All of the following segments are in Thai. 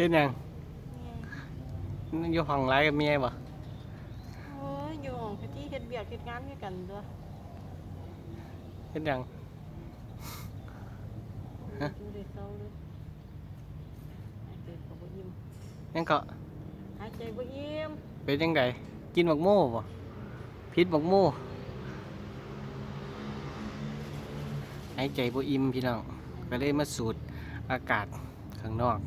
ฮ็ดหยังเนี่ยอยู่ห้องไลฟ์กับเมียบ่โอ้ยอยู่ของที่เฮ็ดเบียกเฮ็ดงานด้วยกันตัวเฮ็ดหยังฮะดูได้เศร้าเลยหายใจก็บ่อิ่มยังก็หายใจบ่อิ่มเป็นจังไดกินบักโม่บ่พิษบักโม่หายใจบ่อิ่มพี่น้องก็เลยมาสูดอากาศข้างนอก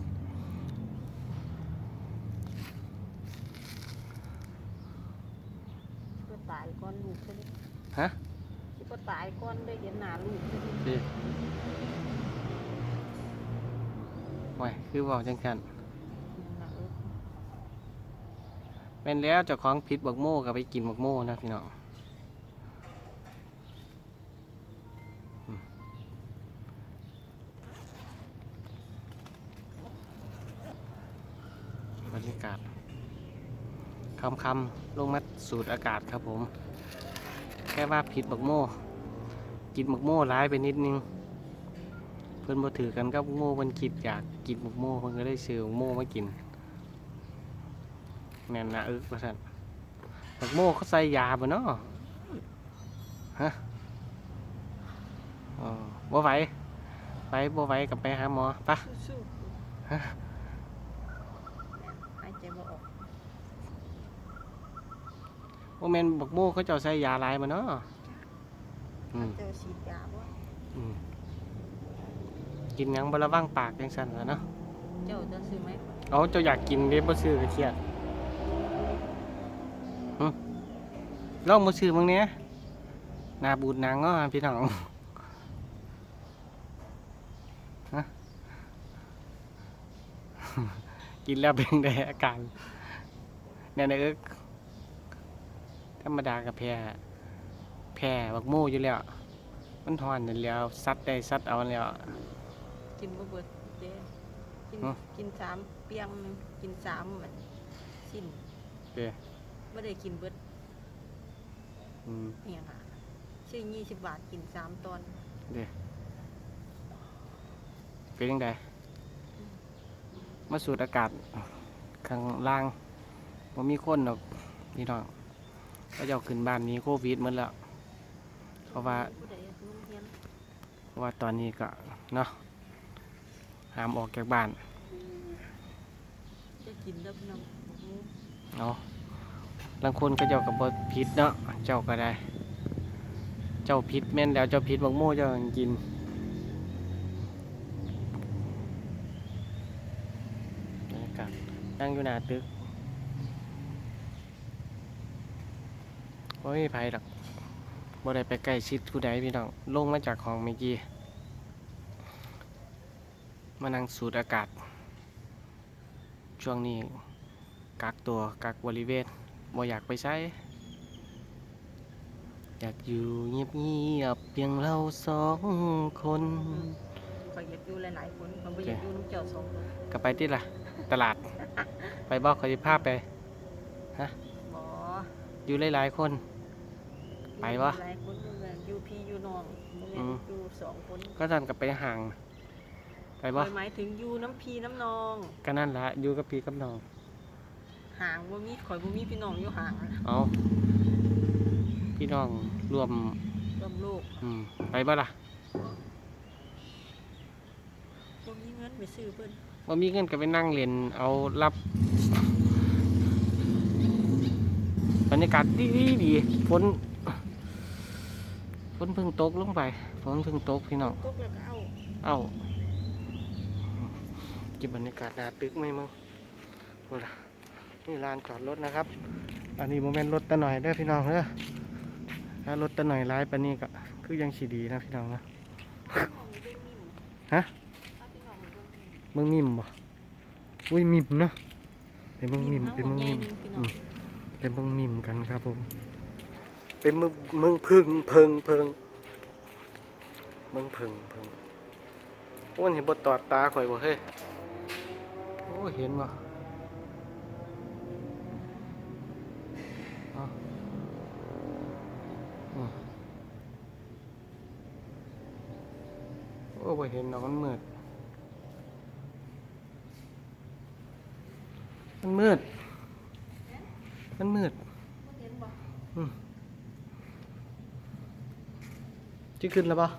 ตายก่อนลูกซะดิฮะสิก็ตายก่อนได้เห็นหน้าลูกซะดิดีโอ้ยคือบอกจังซั่นนั่นน่ะเออแม่นแล้วเจ้าของพิษบักโม่ก็ไปกินบักโม่นะพี่น้องอืมบรรยากาศ คำคำลงมาสูดอากาศครับผม แค่ว่าพิษบักโม่กินบักโม่ร้ายไปนิดนึง เพิ่อนบ่ถือกันกับบักโม่เพิ่นคิดอยากกินบักโม่เพิ่นก็ได้ซื้อบักโม่มากินแน่นนะอึกว่าซั่นบักโม่เขาใส่ยาบ่เนาะฮะอ๋อบ่ไหวไปบ่ไหวกับไปหาหมอปะ สู้ ฮะ ๆหายใจบ่ออก บ่แม่นบักโม่เขาเจ้าใส่ยาหลายบ่เนาะอืมเจอฉีดยาบ่อืมกินหยังบ่ระวังปากจังซั่นล่ะเนาะเจ้าจะซื้อไหมเอาเจ้าอยากกินเด้บ่ซื้อก็เครียดหึลองบ่ซื้อมึงเนี้ยหน้าบูดหนังเนาะพี่น้องฮะ กินแล้วเป็นไดอาการเนี่ยนะเอิก ธรรมดากับแพ้แพ้บักโม่อยู่แล้ว มันทอนนั่นแล้วซัดได้ซัดเอาแล้ว กินบ่เบิดเด้กินฮะ กินสามเปียงหนึงกินสามมันสิ้นเด้อบ่ได้กินเบิดอืมเนี่ยค่ะซื้อ20บาทกินสามตอนเด้อเป็นยังไงมาสูดอากาศข้างล่างว่ามีคนหรอกนี่น้อง ก็จะเอาขึ้นบ้านนี้โควิดหมดแล้วเพราะว่าเพราะว่าตอนนี้ก็เนาะห้ามออกจากบ้านจะกินเด้อพี่น้องเนาะบางคนก็เจ้ากับบพิษเนาะเจ้าก็ได้ เจ้าพิษแม่นแล้วเจ้าพิษบักโม่เจ้ากินบรรยากาศนั่งอยู่หน้าตึก ว่าไม่มีไผหรอกบ่ได้ไปใกล้ชิดผู้ใดพี่น้องลงมาจากห้องเมื่อกี้มานั่งสูดอากาศ ช่วงนี้กักตัวกักบริเวณบ่อยากไปใช้ อยากอยู่เงียบเงียบๆเพียงเราสองคนข่อยอยากอยู่หลายๆคนมันบ่อยากอยู่น้ำเจ้าสองคนก็ไปที่ละตลาด ไปบอกเขาจะพาไปบ่อยู่หลายๆคน ไปวะหลายคนอยู่แบบอยู่พี่อยู่น้องบ่แม่อืนมอยู่สองคนก็ตอนกับไปห่าง ไปบ่ข่อยหมายถึงอยู่น้ำพี่น้ำนองก็นั่นละอยู่กับพี่กับน้องห่างบ่มีข่อยบ่มีพี่น้องอยู่ห่างเอาพี่น้องรวมรวมโลกอืมไปบ่ล่ะบ่มีเงินไปซื้อเพิ่นว่ามีเงินก็ไปนั่งเล่นเอารับบรรยากาศดีดีฝน ฝนเพิ่งตกลงไปฝนเพิ่งตกพี่น้องตกแล้วก็เอาเอ้าเก็บบรรยากาศหนาตึกไหมมึงดูละนี่ลานจอดรถนะครับ อันนี้โมเมนต์รถตะหน่อยเด้อพี่น้องเด้อถ้ารถตะหน่อยร้ายปานนี้ก็คือยังสีดีนะพี่น้องนะฮะเมืองมิมบ่อุ้ยมิมเนาะเป็นเมืองมิมเป็นเมืองมิมพี่อืน้องมเป็นเมืองมิมกันครับผม เป็นเมืองเมืองพึ่งเพิงเพิงเมืองพึ่งเพิงโอ้ยเห็นบดตอดตาข่อยบ่เฮ้ยโอ้ยเห็นบ่เอาอืมโอ้ยบ่เห็นดอกมันมืดมันมืดมันมืดบ่เห็นบ่จะขึ้นแล้วปะ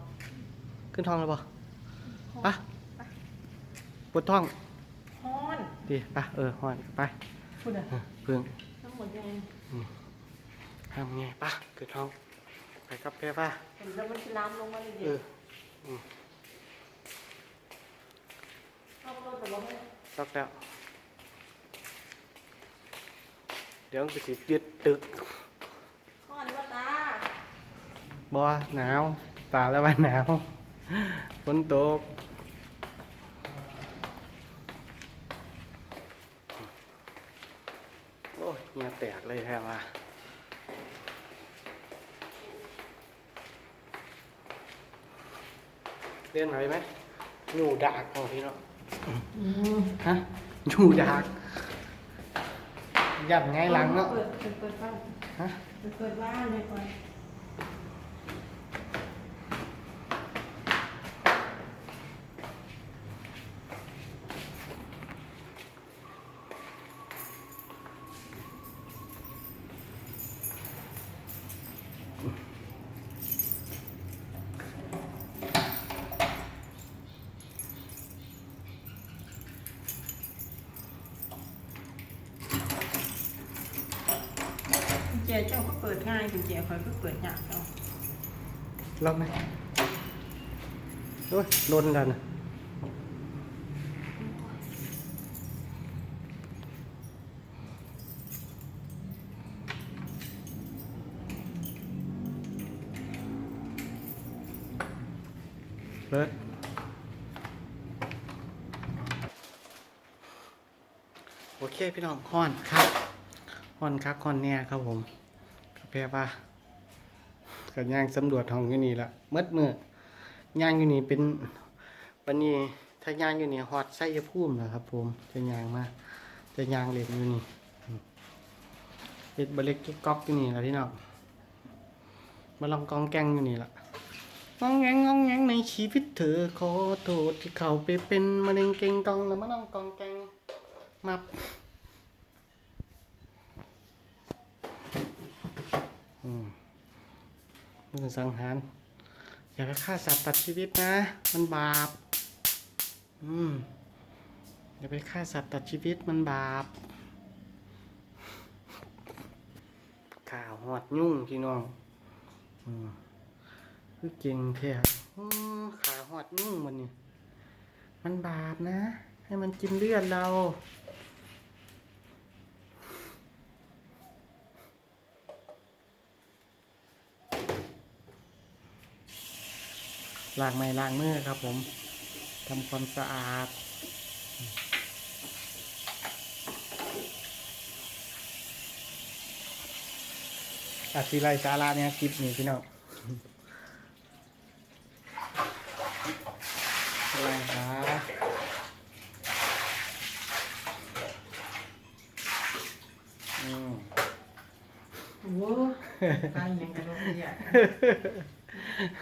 ขึ้นท้องแล้วปะปะปวดท้องฮ้อนดีปะเออหอนไปพุ่นน่ะเออเพิ่งทั้งหมดยังทำไงปะขึ้นท้องไปกับแกป่ะเห็นแล้วมันสิลามลงมาเลยเอเด้อเอารถแต่บ่ให้ล็อกแล้วเดี๋ยวมันจะสิยึดตึกฮ้อนว่าตาบอหนาว ตาแล้วว่าหนาวฝนตกโอ้ยเหงียแตกเลยแท้ว่าเรียนไหวไหมหนูดากของพี่เนาะอืมฮะหนูดากยับไงหลังเนาะเปิดเปิดเปิดบ้านฮะเปิดเปิดบ้านเลยก่อน กุญแจเจ้าก็เปิดง่ายกุญแจคอยก็เปิดยากเจ้าล็อกไหมโอ้ยลนกันนะเปิดโอเคพี่น้องคอนครับคอนครับคอนเนี่ยครับผม กาแฟป่ะก็ย่างสำรวจห้องอยู่นี่ละมื่อมื่อย่างอยู่นี่เป็นวันนี้ถ้าย่างอยู่นี่ฮอดไส้ยพุ่มนะครับ ผมจะย่างมาจะย่างเล็กอยู่นี่อืมเล็ดบเล็กกิ๊กก๊อกอยู่นี่ละพี่น้องมาลองกองแกงอยู่นี่ละงองแงงงองแงงในชีวิตเธอขอโทษที่เขาไปเป็นมะเร็งเก่งกองแล้วมาลองกองแกงมา อืมมือสังหาร อย่าไปฆ่าสัตว์ตัดชีวิตนะ มันบาป อืม อย่าไปฆ่าสัตว์ตัดชีวิตมันบาปข่าวหอดยุ่งพี่น้อง อืมคือเก่งแท้ขาหอดยุ่งมันนี่ มันบาปนะ ให้มันกินเลือดเรา ล้างไม้ล้างมือครับ ผมทำความสะอาด อาศิไรสาระเนี่ยคลิปนี้พี่น้องอะไรครับอืม โอ้โหตายยังกันรถเนี่ย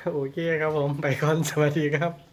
โอเคครับผม ไปก่อน สวัสดีครับ